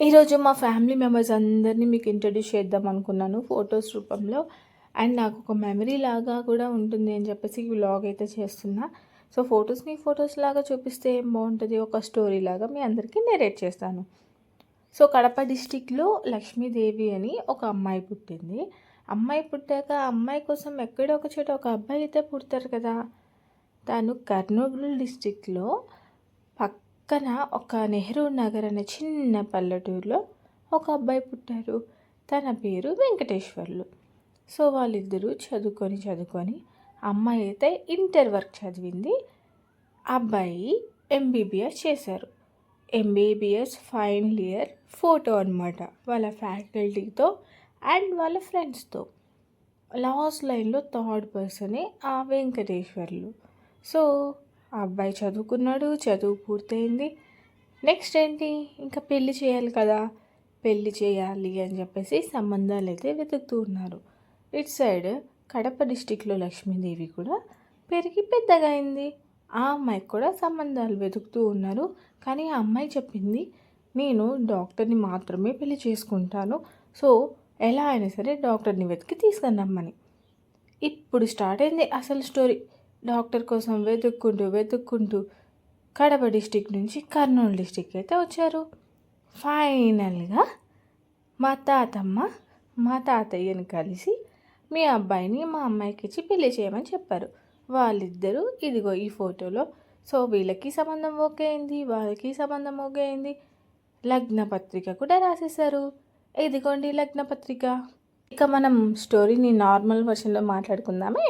ఈరోజు మా family members అందరినీ మీకు ఇంట్రడ్యూస్ చేద్దాం అనుకున్నాను ఫొటోస్ రూపంలో. అండ్ నాకు ఒక మెమరీ లాగా కూడా ఉంటుంది అని చెప్పేసి వ్లాగ్ అయితే చేస్తున్నా. సో ఫొటోస్ని ఫొటోస్ లాగా చూపిస్తే ఏం బాగుంటుంది? ఒక స్టోరీ లాగా మీ అందరికీ నెరేట్ చేస్తాను. సో కడప డిస్టిక్లో లక్ష్మీదేవి అని ఒక అమ్మాయి పుట్టింది. అమ్మాయి పుట్టాక అమ్మాయి కోసం ఎక్కడో ఒక చోట ఒక అబ్బాయి అయితే పుడతారు కదా? తను కర్నూలు డిస్టిక్లో పక్కన ఒక నెహ్రూ నగర్ అనే చిన్న పల్లెటూరులో ఒక అబ్బాయి పుట్టారు. తన పేరు వెంకటేశ్వర్లు. సో వాళ్ళిద్దరూ చదువుకొని చదువుకొని అమ్మాయి అయితే ఇంటర్ వర్క్ చదివింది. అబ్బాయి ఎంబీబీఎస్ చేశారు. ఎంబీబీఎస్ ఫైనల్ ఇయర్ ఫోటో అనమాట వాళ్ళ ఫ్యాకల్టీతో అండ్ వాళ్ళ ఫ్రెండ్స్తో. లాస్ట్ లైన్లో థర్డ్ పర్సనే ఆ వెంకటేశ్వర్లు. సో ఆ అబ్బాయి చదువుకున్నాడు చదువు పూర్తయింది. నెక్స్ట్ ఏంటి? ఇంకా పెళ్ళి చేయాలి కదా. పెళ్ళి చేయాలి అని చెప్పేసి సంబంధాలు అయితే వెతుకుతూ ఉన్నారు. ఇటు సైడ్ కడప డిస్టిక్లో లక్ష్మీదేవి కూడా పెరిగి పెద్దగా అయింది. ఆ అమ్మాయికి కూడా సంబంధాలు వెతుకుతూ ఉన్నారు. కానీ ఆ అమ్మాయి చెప్పింది నేను డాక్టర్ని మాత్రమే పెళ్ళి చేసుకుంటాను. సో ఎలా అయినా సరే డాక్టర్ని వెతికి తీసుకొని ఇప్పుడు స్టార్ట్ అయింది అసలు స్టోరీ. డాక్టర్ కోసం వెతుక్కుంటూ వెతుక్కుంటూ కడప డిస్టిక్ నుంచి కర్నూలు డిస్టిక్ అయితే వచ్చారు. ఫైనల్గా మా తాతమ్మ మా తాతయ్యని కలిసి మీ అబ్బాయిని మా అమ్మాయికి ఇచ్చి పెళ్ళి చేయమని చెప్పారు. వాళ్ళిద్దరూ ఇదిగో ఈ ఫోటోలో సో వీళ్ళకి సంబంధం ఓకే అయింది వాళ్ళకి సంబంధం ఓకే అయింది లగ్న పత్రిక కూడా రాసేశారు. ఇదిగోండి లగ్న పత్రిక. ఇక మనం స్టోరీని నార్మల్ వర్షన్లో మాట్లాడుకుందామే.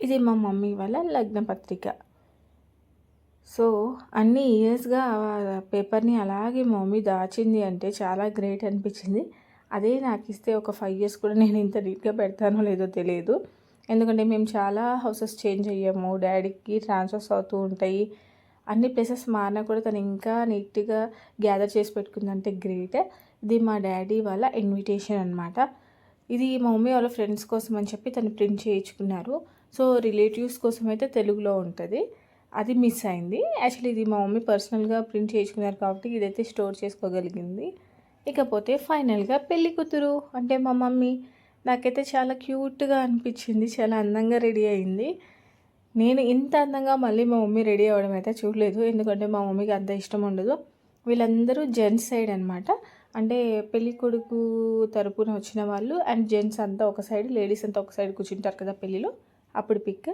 ఇది మా మమ్మీ వాళ్ళ లగ్న పత్రిక. సో అన్ని ఇయర్స్గా పేపర్ని అలాగే మా మమ్మీ దాచింది అంటే చాలా గ్రేట్ అనిపించింది. అదే నాకు ఇస్తే ఒక ఫైవ్ ఇయర్స్ కూడా నేను ఇంత నీట్గా పెడతానో లేదో తెలియదు. ఎందుకంటే మేము చాలా హౌసెస్ చేంజ్ అయ్యాము. డాడీకి ట్రాన్స్ఫర్స్ అవుతూ ఉంటాయి. అన్ని ప్లేసెస్ మారినా కూడా తను ఇంకా నీట్గా గ్యాదర్ చేసి పెట్టుకుందంటే గ్రేట్. ఇది మా డాడీ వాళ్ళ ఇన్విటేషన్ అనమాట ఇది మా మమ్మీ వాళ్ళ ఫ్రెండ్స్ కోసం అని చెప్పి తను ప్రింట్ చేయించుకున్నారు. సో రిలేటివ్స్ కోసం అయితే తెలుగులో ఉంటుంది. అది మిస్ అయింది. యాక్చువల్లీ ఇది మా మమ్మీ పర్సనల్గా ప్రింట్ చేయించుకున్నారు కాబట్టి ఇదైతే స్టోర్ చేసుకోగలిగింది. ఇకపోతే ఫైనల్గా పెళ్ళి కూతురు. అంటే మా మమ్మీ నాకైతే చాలా క్యూట్గా అనిపించింది. చాలా అందంగా రెడీ అయింది. నేను ఇంత అందంగా మళ్ళీ మా మమ్మీ రెడీ అవ్వడం అయితే చూడలేదు. ఎందుకంటే మా మమ్మీకి అంత ఇష్టం ఉండదు. వీళ్ళందరూ జెంట్స్ సైడ్ అనమాట అంటే పెళ్ళి కొడుకు తరపున వచ్చిన వాళ్ళు అండ్ జెంట్స్ అంతా ఒక సైడ్ లేడీస్ అంతా ఒక సైడ్ కూర్చుంటారు కదా పెళ్ళిలో అప్పుడు పిక్.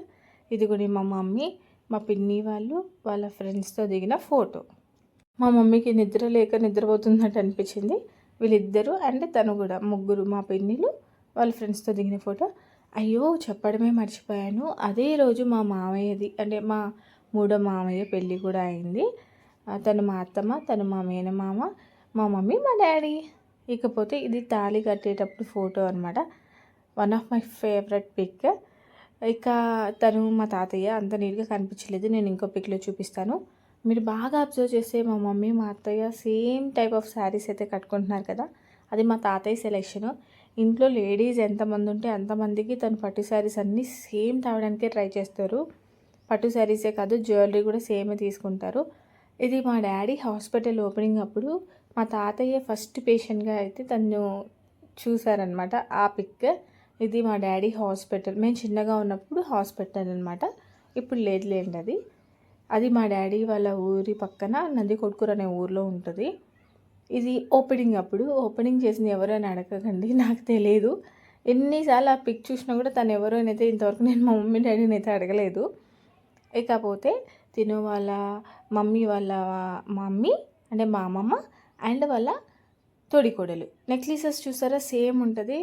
ఇది కూడా మా మమ్మీ మా పిన్ని వాళ్ళు వాళ్ళ ఫ్రెండ్స్తో దిగిన ఫోటో. మా మమ్మీకి నిద్ర లేక నిద్రపోతున్నట్టు అనిపించింది. వీళ్ళిద్దరూ అండ్ తను కూడా ముగ్గురు మా పిన్నిలు వాళ్ళ ఫ్రెండ్స్తో దిగిన ఫోటో. అయ్యో చెప్పడమే మర్చిపోయాను. అదే రోజు మా మామయ్యది అంటే మా మూడో మామయ్య పెళ్ళి కూడా అయింది. తను మా అత్తమ్మ తను మా మేనమామ మా మమ్మీ మా డాడీ. ఇకపోతే ఇది తాళి కట్టేటప్పుడు ఫోటో అనమాట one of my favourite pic. ఇక తను మా తాతయ్య అంత నీట్గా కనిపించలేదు. నేను ఇంకో పిక్లో చూపిస్తాను. మీరు బాగా అబ్జర్వ్ చేస్తే మా మమ్మీ మా అత్తయ్య సేమ్ టైప్ ఆఫ్ శారీస్ అయితే కట్టుకుంటున్నారు కదా. అది మా తాతయ్య సెలెక్షన్ ఇంట్లో లేడీస్ ఎంతమంది ఉంటే అంతమందికి తను పట్టు శారీస్ అన్నీ సేమ్ తాగడానికే ట్రై చేస్తారు. పట్టు శారీసే కాదు జ్యువెలరీ కూడా సేమే తీసుకుంటారు. ఇది మా డాడీ హాస్పిటల్ ఓపెనింగ్ అప్పుడు మా తాతయ్య ఫస్ట్ పేషెంట్గా అయితే తను చూసారనమాట ఆ పిక్ ఇది మా డాడీ హాస్పిటల్. మేము చిన్నగా ఉన్నప్పుడు హాస్పిటల్ అనమాట ఇప్పుడు లేదులేండి అది. అది మా డాడీ వాళ్ళ ఊరి పక్కన నంది కొడుకూరు అనే ఊర్లో ఉంటుంది. ఇది ఓపెనింగ్ అప్పుడు. ఓపెనింగ్ చేసింది ఎవరైనా అని అడగకండి నాకు తెలియదు ఎన్నిసార్లు ఆ పిక్ చూసినా కూడా తను ఎవరు అయితే ఇంతవరకు నేను మా మమ్మీ డాడీని అయితే అడగలేదు. ఇకపోతే తిను వాళ్ళ మమ్మీ వాళ్ళ మమ్మీ అంటే మా అమ్మమ్మ అండ్ వాళ్ళ తోడికోడలు. నెక్లెసెస్ చూసారా? సేమ్ ఉంటుంది.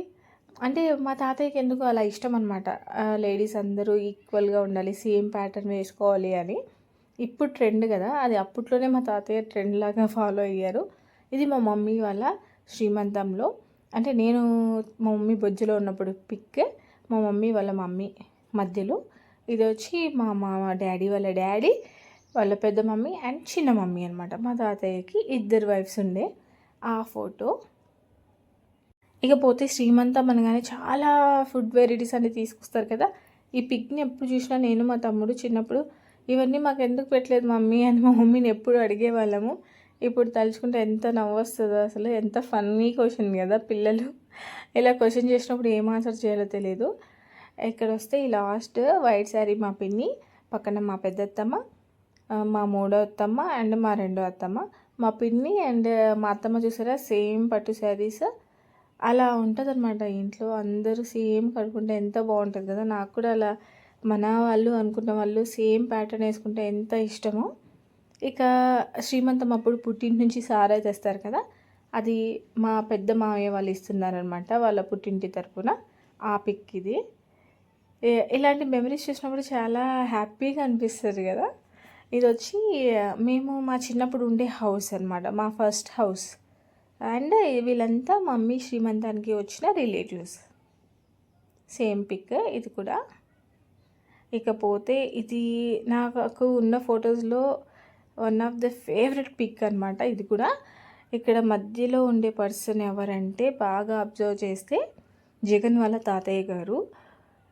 అంటే మా తాతయ్యకి ఎందుకు అలా ఇష్టం అనమాట లేడీస్ అందరూ ఈక్వల్గా ఉండాలి సేమ్ ప్యాటర్న్ వేసుకోవాలి అని. ఇప్పుడు ట్రెండ్ కదా అది అప్పట్లోనే మా తాతయ్య ట్రెండ్ లాగా ఫాలో అయ్యారు. ఇది మా మమ్మీ వాళ్ళ శ్రీమంతంలో. అంటే నేను మా మమ్మీ బొజ్జులో ఉన్నప్పుడు పిక్ మా మమ్మీ వాళ్ళ మమ్మీ మధ్యలో. ఇది వచ్చి మా మా డాడీ వాళ్ళ డాడీ వాళ్ళ పెద్ద మమ్మీ అండ్ చిన్న మమ్మీ అనమాట మా తాతయ్యకి ఇద్దరు వైఫ్స్ ఉండే ఆ ఫోటో ఇకపోతే శ్రీమంతం అనగానే చాలా ఫుడ్ వెరైటీస్ అన్ని తీసుకొస్తారు కదా. ఈ పిక్ని ఎప్పుడు చూసినా నేను మా తమ్ముడు చిన్నప్పుడు ఇవన్నీ మాకు ఎందుకు పెట్టలేదు మమ్మీ అని మా మమ్మీని ఎప్పుడు అడిగేవాళ్ళము. ఇప్పుడు తలుచుకుంటే ఎంత నవ్వు వస్తుందో అసలు ఎంత ఫన్నీ క్వశ్చన్ కదా పిల్లలు. ఇలా క్వశ్చన్ చేసినప్పుడు ఏం ఆన్సర్ చేయాలో తెలియదు ఇక్కడ వస్తే ఈ లాస్ట్ వైట్ శారీ మా పిన్ని పక్కన మా పెద్దత్తమ్మ మా మూడో అత్తమ్మ అండ్ మా రెండో అత్తమ్మ. మా పిన్ని అండ్ మా అత్తమ్మ చూసారా సేమ్ పట్టు శారీస్ అలా ఉంటుంది అనమాట ఇంట్లో అందరూ సేమ్ కట్టుకుంటే ఎంత బాగుంటుంది కదా. నాకు కూడా అలా మన వాళ్ళు అనుకున్న వాళ్ళు సేమ్ ప్యాటర్న్ వేసుకుంటే ఎంత ఇష్టమో. ఇక శ్రీమంతం అప్పుడు పుట్టింటి నుంచి సారా తెస్తారు కదా. అది మా పెద్ద మావయ్య వాళ్ళు ఇస్తున్నారనమాట వాళ్ళ పుట్టింటి తరపున. ఆ పిక్ ఇది. ఇలాంటి మెమరీస్ చూసినప్పుడు చాలా హ్యాపీగా అనిపిస్తుంది కదా. ఇది వచ్చి మేము మా చిన్నప్పుడు ఉండే హౌస్ అన్నమాట. మా ఫస్ట్ హౌస్. అండ్ వీళ్ళంతా మమ్మీ శ్రీమంతానికి వచ్చిన రిలేటివ్స్. సేమ్ పిక్ ఇది కూడా. ఇకపోతే ఇది నాకు ఉన్న ఫొటోస్లో one of the favourite pic అనమాట ఇది కూడా. ఇక్కడ మధ్యలో ఉండే పర్సన్ ఎవరంటే బాగా అబ్జర్వ్ చేస్తే జగన్ వాళ్ళ తాతయ్య గారు.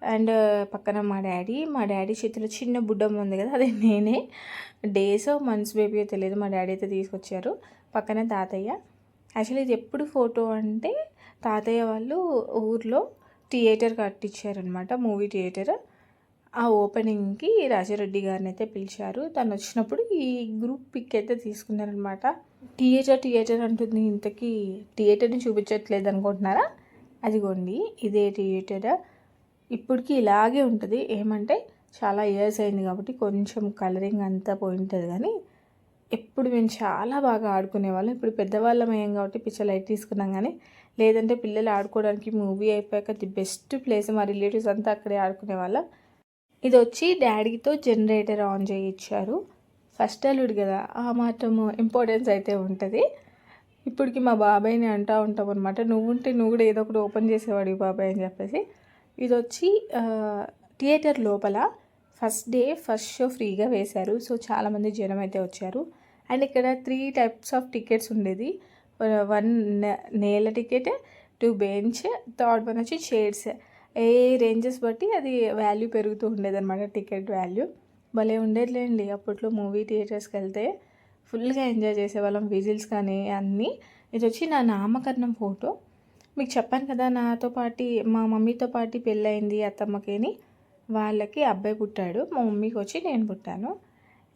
అండ్ పక్కన మా డాడీ మా డాడీ చేతిలో చిన్న బుడ్డమ్మ ఉంది కదా అది నేనే. డేస్ మంత్స్ బేబీయో తెలియదు మా డాడీ అయితే తీసుకొచ్చారు. పక్కన తాతయ్య. యాక్చువల్లీ ఇది ఎప్పుడు ఫోటో అంటే తాతయ్య వాళ్ళు ఊర్లో థియేటర్ కట్టించారనమాట మూవీ థియేటర్. ఆ ఓపెనింగ్కి రాజారెడ్డి గారిని అయితే పిలిచారు. తను వచ్చినప్పుడు ఈ గ్రూప్ పిక్ అయితే తీసుకున్నారనమాట థియేటర్ థియేటర్ అంటుంది ఇంతకీ థియేటర్ని చూపించట్లేదు అనుకుంటున్నారా? అదిగోండి ఇదే థియేటర్. ఇప్పటికి ఇలాగే ఉంటుంది. ఏమంటే చాలా ఇయర్స్ అయింది కాబట్టి కొంచెం కలరింగ్ అంతా పోయి ఉంటుంది కానీ ఎప్పుడు మేము చాలా బాగా ఆడుకునేవాళ్ళం ఇప్పుడు పెద్దవాళ్ళం అయ్యాం కాబట్టి పిచ్చ లైట్ తీసుకున్నాం కానీ లేదంటే పిల్లలు ఆడుకోవడానికి మూవీ అయిపోయాక ది బెస్ట్ ప్లేస్ మా రిలేటివ్స్ అంతా అక్కడే ఆడుకునేవాళ్ళం ఇది వచ్చి డాడీతో జనరేటర్ ఆన్ చేయించారు ఫస్ట్ అల్లుడు కదా ఆ మాత్రం ఇంపార్టెన్స్ అయితే ఉంటుంది. ఇప్పటికి మా బాబాయ్ని అంటూ ఉంటాం అనమాట నువ్వు ఉంటే నువ్వు కూడా ఏదో ఒకటి ఓపెన్ చేసేవాడు ఈ బాబాయ్ అని చెప్పేసి. ఇది వచ్చి థియేటర్ లోపల ఫస్ట్ డే ఫస్ట్ షో ఫ్రీగా వేశారు. సో చాలామంది జనం అయితే వచ్చారు. అండ్ ఇక్కడ త్రీ టైప్స్ ఆఫ్ టికెట్స్ ఉండేది. వన్ నేల ticket two bench third one వచ్చి చైర్స్ ఏ రేంజెస్ బట్టి అది వాల్యూ పెరుగుతూ ఉండేదన్నమాట టికెట్ వాల్యూ. భలే ఉండేదిలేండి. అప్పట్లో మూవీ థియేటర్స్కి వెళ్తే ఫుల్గా ఎంజాయ్ చేసేవాళ్ళం విజిల్స్ కానీ అన్నీ. ఇది వచ్చి నా నామకరణం ఫోటో. మీకు చెప్పాను కదా నాతో పాటి మా మమ్మీతో పాటి పెళ్ళయింది అత్తమ్మకిని. వాళ్ళకి అబ్బాయి పుట్టాడు మా మమ్మీకి వచ్చి నేను పుట్టాను.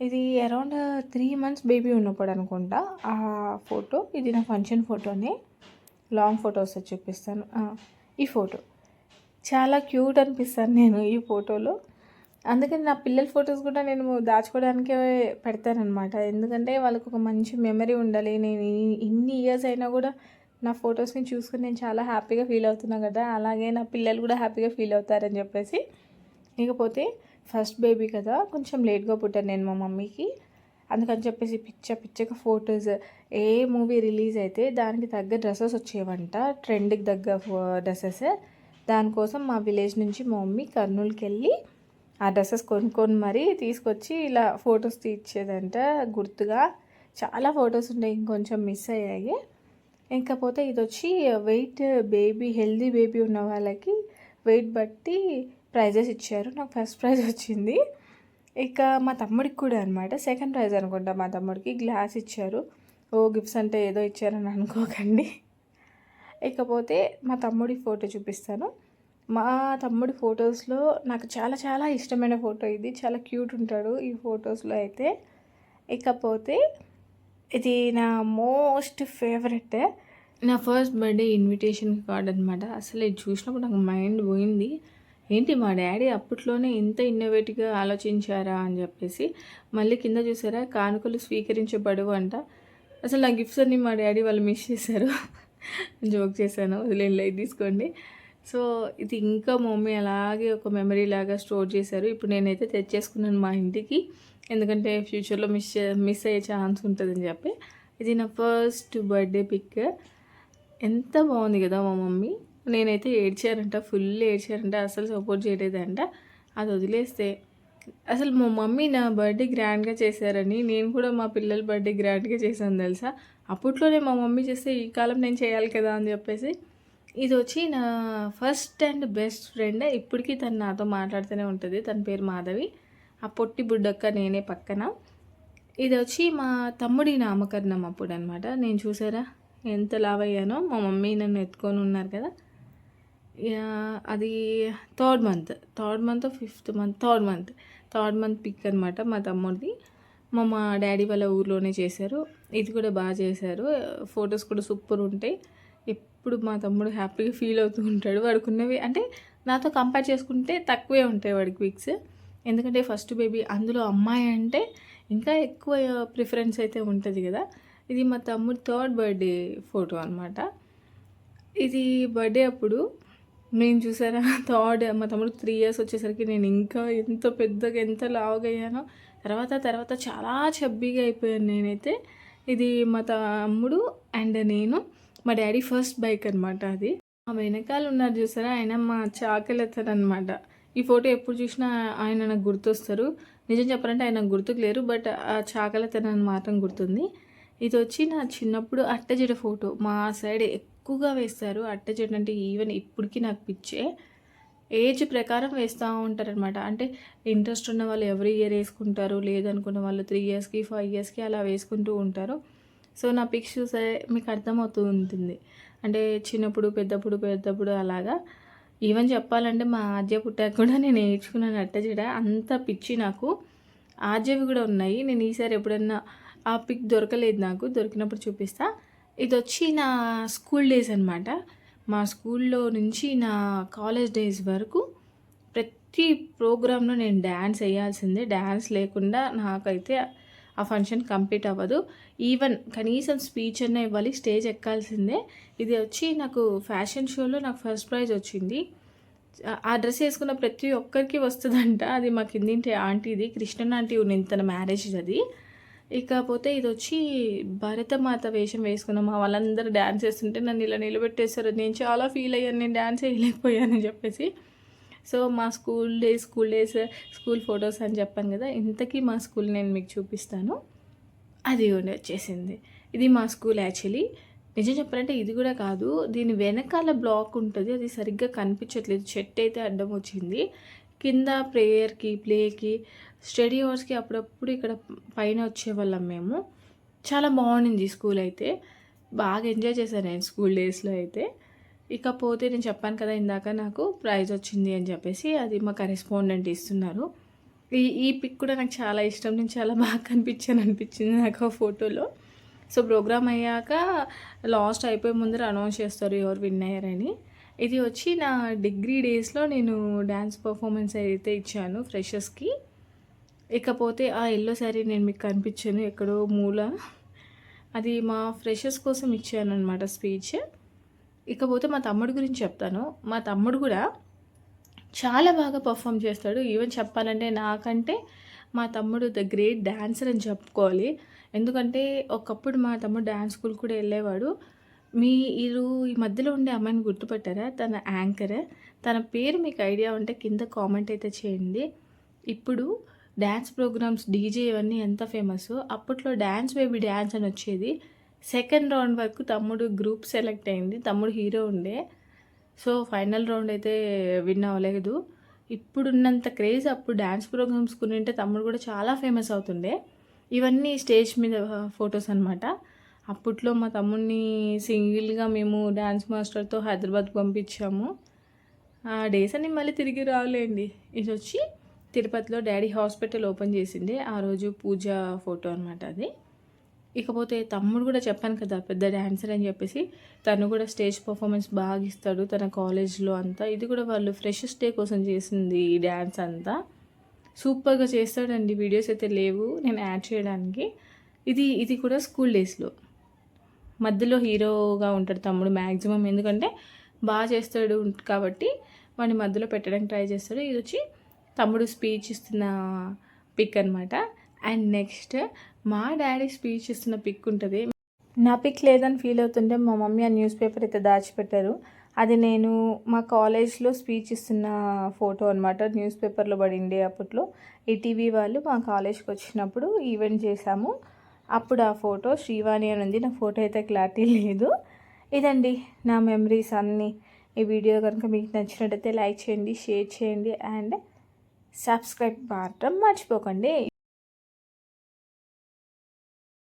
ఇది అరౌండ్ త్రీ మంత్స్ బేబీ ఉన్నప్పుడు అనుకుంటా. ఆ ఫోటో ఇది నా ఫంక్షన్ ఫోటోనే. లాంగ్ ఫొటోస్ చూపిస్తాను. ఈ ఫోటో. చాలా క్యూట్ అనిపిస్తాను నేను ఈ ఫోటోలో. అందుకని నా పిల్లల ఫొటోస్ కూడా నేను దాచుకోవడానికే పెడతానమాట ఎందుకంటే వాళ్ళకు ఒక మంచి మెమరీ ఉండాలి. నేను ఇన్ని- ఇన్ని ఇయర్స్ అయినా కూడా నా ఫొటోస్ని చూసుకుని నేను చాలా హ్యాపీగా ఫీల్ అవుతున్నా కదా. అలాగే నా పిల్లలు కూడా హ్యాపీగా ఫీల్ అవుతారని చెప్పేసి ఇకపోతే ఫస్ట్ బేబీ కదా కొంచెం లేట్గా పుట్టాను నేను మా మమ్మీకి. అందుకని చెప్పేసి పిచ్చ పిచ్చగా ఫొటోస్ ఏ మూవీ రిలీజ్ అయితే దానికి తగ్గ డ్రెస్సెస్ వచ్చేవంట. ట్రెండ్కి తగ్గ డ్రెస్సెస్ దానికోసం మా విలేజ్ నుంచి మా మమ్మీ కర్నూలుకి వెళ్ళి ఆ డ్రెస్సెస్ కొనుక్కొని మరీ తీసుకొచ్చి ఇలా ఫొటోస్ తీర్చేదంట గుర్తుగా. చాలా ఫొటోస్ ఉంటాయి ఇంకొంచెం మిస్ అయ్యాయి. ఇంకపోతే ఇది వచ్చి వెయిట్ బేబీ హెల్దీ బేబీ ఉన్న వాళ్ళకి వెయిట్ బట్టి ప్రైజెస్ ఇచ్చారు. నాకు ఫస్ట్ ప్రైజ్ వచ్చింది. ఇక మా తమ్ముడికి కూడా అనమాట సెకండ్ ప్రైజ్ అనుకుంటా మా తమ్ముడికి. గ్లాస్ ఇచ్చారు. ఓ గిఫ్ట్స్ అంటే ఏదో ఇచ్చారని అనుకోకండి. ఇకపోతే మా తమ్ముడి ఫోటో చూపిస్తాను. మా తమ్ముడి ఫొటోస్లో నాకు చాలా చాలా ఇష్టమైన ఫోటో ఇది. చాలా క్యూట్ ఉంటాడు ఈ ఫొటోస్లో అయితే. ఇకపోతే ఇది నా మోస్ట్ ఫేవరెట్. నా ఫస్ట్ బర్త్డే ఇన్విటేషన్ కార్డ్ అనమాట అసలు ఇది చూసినప్పుడు నాకు మైండ్ పోయింది. ఏంటి మా డాడీ అప్పట్లోనే ఇంత ఇన్నోవేటివ్గా ఆలోచించారా అని చెప్పేసి మళ్ళీ కింద చూసారా? కానుకలు స్వీకరించబడవు అంట. అసలు నా గిఫ్ట్స్ అన్ని మా డాడీ వాళ్ళు మిస్ చేశారు. జోక్ చేశాను. వదిలేండి లైట్ తీసుకోండి. సో ఇది ఇంకా మా మమ్మీ అలాగే ఒక మెమరీ లాగా స్టోర్ చేశారు. ఇప్పుడు నేనైతే తెచ్చేసుకున్నాను మా ఇంటికి. ఎందుకంటే ఫ్యూచర్లో మిస్ మిస్ అయ్యే ఛాన్స్ ఉంటుందని చెప్పి. ఇది నా ఫస్ట్ బర్త్డే పిక్ ఎంత బాగుంది కదా మా మమ్మీ. నేనైతే ఏడ్చారంట ఫుల్ ఏడ్చారంట అసలు సపోర్ట్ చేయలేదంట. అది వదిలేస్తే అసలు మా మమ్మీ నా బర్త్డే గ్రాండ్గా చేశారని నేను కూడా మా పిల్లల బర్త్డే గ్రాండ్గా చేశాను తెలుసా? అప్పట్లోనే మా మమ్మీ చేస్తే ఈ కాలం నేను చేయాలి కదా అని చెప్పేసి ఇది వచ్చి నా ఫస్ట్ అండ్ బెస్ట్ ఫ్రెండ్ ఇప్పటికీ తను నాతో మాట్లాడుతూనే ఉంటుంది. తన పేరు మాధవి. ఆ పొట్టి బుడ్డక్క నేనే పక్కన. ఇది వచ్చి మా తమ్ముడి నామకరణం అప్పుడు అనమాట నేను చూసారా? ఎంత లావయ్యానో. మా మమ్మీ నన్ను ఎత్తుకొని ఉన్నారు కదా. అది third month. Third month fifth month third month. Third month pic అనమాట మా తమ్ముడిది. మా మా డాడీ వాళ్ళ ఊర్లోనే చేశారు. ఇది కూడా బాగా చేశారు. ఫొటోస్ కూడా సూపర్ ఉంటాయి. ఎప్పుడు మా తమ్ముడు హ్యాపీగా ఫీల్ అవుతూ ఉంటాడు. వాడుకున్నవి అంటే నాతో కంపేర్ చేసుకుంటే తక్కువే ఉంటాయి వాడికి పిక్స్. ఎందుకంటే ఫస్ట్ బేబీ అందులో అమ్మాయి అంటే ఇంకా ఎక్కువ ప్రిఫరెన్స్ అయితే ఉంటుంది కదా. ఇది మా తమ్ముడు థర్డ్ బర్త్డే ఫోటో అనమాట ఇది బర్త్డే అప్పుడు మేము చూసారా థర్డ్ మా తమ్ముడు త్రీ ఇయర్స్ వచ్చేసరికి నేను ఇంకా ఎంత పెద్దగా ఎంత లావుగా అయ్యానో తర్వాత తర్వాత చాలా చబ్బీగా అయిపోయాను నేనైతే. ఇది మా తమ్ముడు అండ్ నేను మా డాడీ ఫస్ట్ బైక్ అనమాట అది. మా వెనకాల ఉన్నారు చూసారా ఆయన మా చాకలెత్తారు అనమాట ఈ ఫోటో ఎప్పుడు చూసినా ఆయన నాకు గుర్తొస్తారు. నిజం చెప్పాలంటే ఆయన గుర్తుకు లేరు బట్ ఆ చాకలెత్తనని మాత్రం గుర్తుంది. ఇది వచ్చి నా చిన్నప్పుడు అట్టజడ ఫోటో మా సైడ్ ఎక్కువగా వేస్తారు. అట్టజడ అంటే ఈవెన్ ఇప్పటికీ నాకు పిచ్చే ఏజ్ ప్రకారం వేస్తూ ఉంటారనమాట అంటే ఇంట్రెస్ట్ ఉన్న వాళ్ళు ఎవ్రీ ఇయర్ వేసుకుంటారు. లేదనుకున్న వాళ్ళు త్రీ ఇయర్స్కి ఫైవ్ ఇయర్స్కి అలా వేసుకుంటూ ఉంటారు. సో నా పిక్స్ చూసే మీకు అర్థమవుతూ ఉంటుంది. అంటే చిన్నప్పుడు పెద్దప్పుడు పెద్దప్పుడు అలాగా. ఈవెన్ చెప్పాలంటే మా ఆద్య పుట్టాక కూడా నేను నేర్చుకున్నాను అట్టజడ అంత పిచ్చి నాకు. ఆద్యవి కూడా ఉన్నాయి. నేను ఈసారి ఎప్పుడన్నా ఆ పిక్ దొరకలేదు నాకు. దొరికినప్పుడు చూపిస్తా. ఇది వచ్చి నా స్కూల్ డేస్ అనమాట మా స్కూల్లో నుంచి నా కాలేజ్ డేస్ వరకు ప్రతి ప్రోగ్రాంలో నేను డ్యాన్స్ వేయాల్సిందే. డ్యాన్స్ లేకుండా నాకైతే ఆ ఫంక్షన్ కంప్లీట్ అవ్వదు. ఈవెన్ కనీసం స్పీచ్ అన్న ఇవ్వాలి స్టేజ్ ఎక్కాల్సిందే. ఇది వచ్చి నాకు ఫ్యాషన్ షోలో నాకు ఫస్ట్ ప్రైజ్ వచ్చింది. ఆ డ్రెస్ వేసుకున్న ప్రతి ఒక్కరికి వస్తుందంట. అది మా కిందింటి ఆంటీది కృష్ణన్ ఆంటీ ఉన్నింది తన మ్యారేజ్ అది. ఇకపోతే ఇది వచ్చి భరతమాత వేషం వేసుకున్నాం మా వాళ్ళందరూ డ్యాన్స్ వేస్తుంటే నన్ను ఇలా నిలబెట్టేశారు. నేను చాలా ఫీల్ అయ్యాను. నేను డ్యాన్స్ వేయలేకపోయానని చెప్పేసి. సో మా school days school days school photos అని చెప్పాను కదా ఇంతకీ మా స్కూల్ నేను మీకు చూపిస్తాను. అది వచ్చేసింది. ఇది మా స్కూల్ యాక్చువల్లీ నిజం చెప్పాలంటే ఇది కూడా కాదు దీని వెనకాల బ్లాక్ ఉంటుంది. అది సరిగ్గా కనిపించట్లేదు. చెట్టు అయితే అడ్డం వచ్చింది. కింద ప్రేయర్కి ప్లేకి స్టడీ అవర్స్కి అప్పుడప్పుడు ఇక్కడ పైన వచ్చేవాళ్ళం మేము. చాలా బాగుండింది స్కూల్ అయితే. బాగా ఎంజాయ్ చేశాను నేను స్కూల్ డేస్లో అయితే. ఇకపోతే నేను చెప్పాను కదా ఇందాక నాకు ప్రైజ్ వచ్చింది అని చెప్పేసి అది మా కరెస్పాండెంట్ ఇస్తున్నారు. ఈ ఈ పిక్ కూడా నాకు చాలా ఇష్టం. నేను చాలా బాగా కనిపించాను అనిపించింది నాకు ఆ ఫోటోలో. సో ప్రోగ్రామ్ అయ్యాక లాస్ట్ అయిపోయే ముందర అనౌన్స్ చేస్తారు ఎవరు విన్ అయ్యారని ఇది వచ్చి నా డిగ్రీ డేస్లో నేను డ్యాన్స్ పర్ఫార్మెన్స్ అయితే ఇచ్చాను ఫ్రెషర్స్కి. ఇకపోతే ఆ ఎల్లో శారీ నేను మీకు కనిపించాను ఎక్కడో మూల. అది మా ఫ్రెషర్స్ కోసం ఇచ్చాను అనమాట స్పీచ్. ఇకపోతే మా తమ్ముడు గురించి చెప్తాను. మా తమ్ముడు కూడా చాలా బాగా పర్ఫామ్ చేస్తాడు. ఈవెన్ చెప్పాలంటే నాకంటే మా తమ్ముడు ద గ్రేట్ డ్యాన్సర్ అని చెప్పుకోవాలి. ఎందుకంటే ఒకప్పుడు మా తమ్ముడు డ్యాన్స్ స్కూల్ కూడా వెళ్ళేవాడు. మీరు ఈ మధ్యలో ఉండే అమ్మాయిని గుర్తుపట్టారా? తన యాంకర్. తన పేరు మీకు ఐడియా ఉంటే కింద కామెంట్ అయితే చేయండి. ఇప్పుడు డ్యాన్స్ ప్రోగ్రామ్స్ డీజే ఇవన్నీ ఎంత ఫేమస్? అప్పట్లో డ్యాన్స్ బేబీ డ్యాన్స్ అని వచ్చేది. సెకండ్ రౌండ్ వరకు తమ్ముడు గ్రూప్ సెలెక్ట్ అయింది. తమ్ముడు హీరో ఉండే. సో ఫైనల్ రౌండ్ అయితే విన్ అవ్వలేదు. ఇప్పుడున్నంత క్రేజ్ అప్పుడు డ్యాన్స్ ప్రోగ్రామ్స్ ఉంటే తమ్ముడు కూడా చాలా ఫేమస్ అవుతుండే. ఇవన్నీ స్టేజ్ మీద ఫొటోస్ అనమాట అప్పట్లో మా తమ్ముడిని సింగిల్గా మేము డ్యాన్స్ మాస్టర్తో హైదరాబాద్ పంపించాము. ఆ డేస్ అన్ని మళ్ళీ తిరిగి రాలేండి. ఇది వచ్చి తిరుపతిలో డాడీ హాస్పిటల్ ఓపెన్ చేసింది ఆ రోజు పూజ ఫోటో అనమాట అది. ఇకపోతే తమ్ముడు కూడా చెప్పాను కదా పెద్ద డ్యాన్సర్ అని చెప్పేసి తను కూడా స్టేజ్ పర్ఫార్మెన్స్ బాగా ఇస్తాడు తన కాలేజ్లో అంతా. ఇది కూడా వాళ్ళు ఫ్రెషర్స్ డే కోసం చేసింది ఈ డ్యాన్స్ అంతా. సూపర్గా చేస్తాడండి వీడియోస్ అయితే లేవు నేను యాడ్ చేయడానికి. ఇది ఇది కూడా స్కూల్ డేస్లో. మధ్యలో హీరోగా ఉంటాడు తమ్ముడు మ్యాక్సిమం ఎందుకంటే బాగా చేస్తాడు కాబట్టి వాడిని మధ్యలో పెట్టడానికి ట్రై చేస్తాడు. ఇది వచ్చి తమ్ముడు స్పీచ్ ఇస్తున్న పిక్ అనమాట అండ్ నెక్స్ట్ మా డాడీ స్పీచ్ ఇస్తున్న పిక్ ఉంటుంది. నా పిక్ లేదని ఫీల్ అవుతుంటే మా మమ్మీ ఆ న్యూస్ పేపర్ అయితే దాచిపెట్టారు. అది నేను మా కాలేజ్లో స్పీచ్ ఇస్తున్న ఫోటో అనమాట న్యూస్ పేపర్లో పడింది అప్పట్లో. ఈటీవీ వాళ్ళు మా కాలేజ్కి వచ్చినప్పుడు ఈవెంట్ చేశాము. అప్పుడు ఆ ఫోటో శ్రీవాణి అని ఉంది. నా ఫోటో అయితే క్లారిటీ లేదు. ఇదండి నా మెమరీస్ అన్నీ. ఈ వీడియో కనుక మీకు నచ్చినట్టయితే లైక్ చేయండి షేర్ చేయండి అండ్ సబ్స్క్రైబ్ మాత్రం మర్చిపోకండి.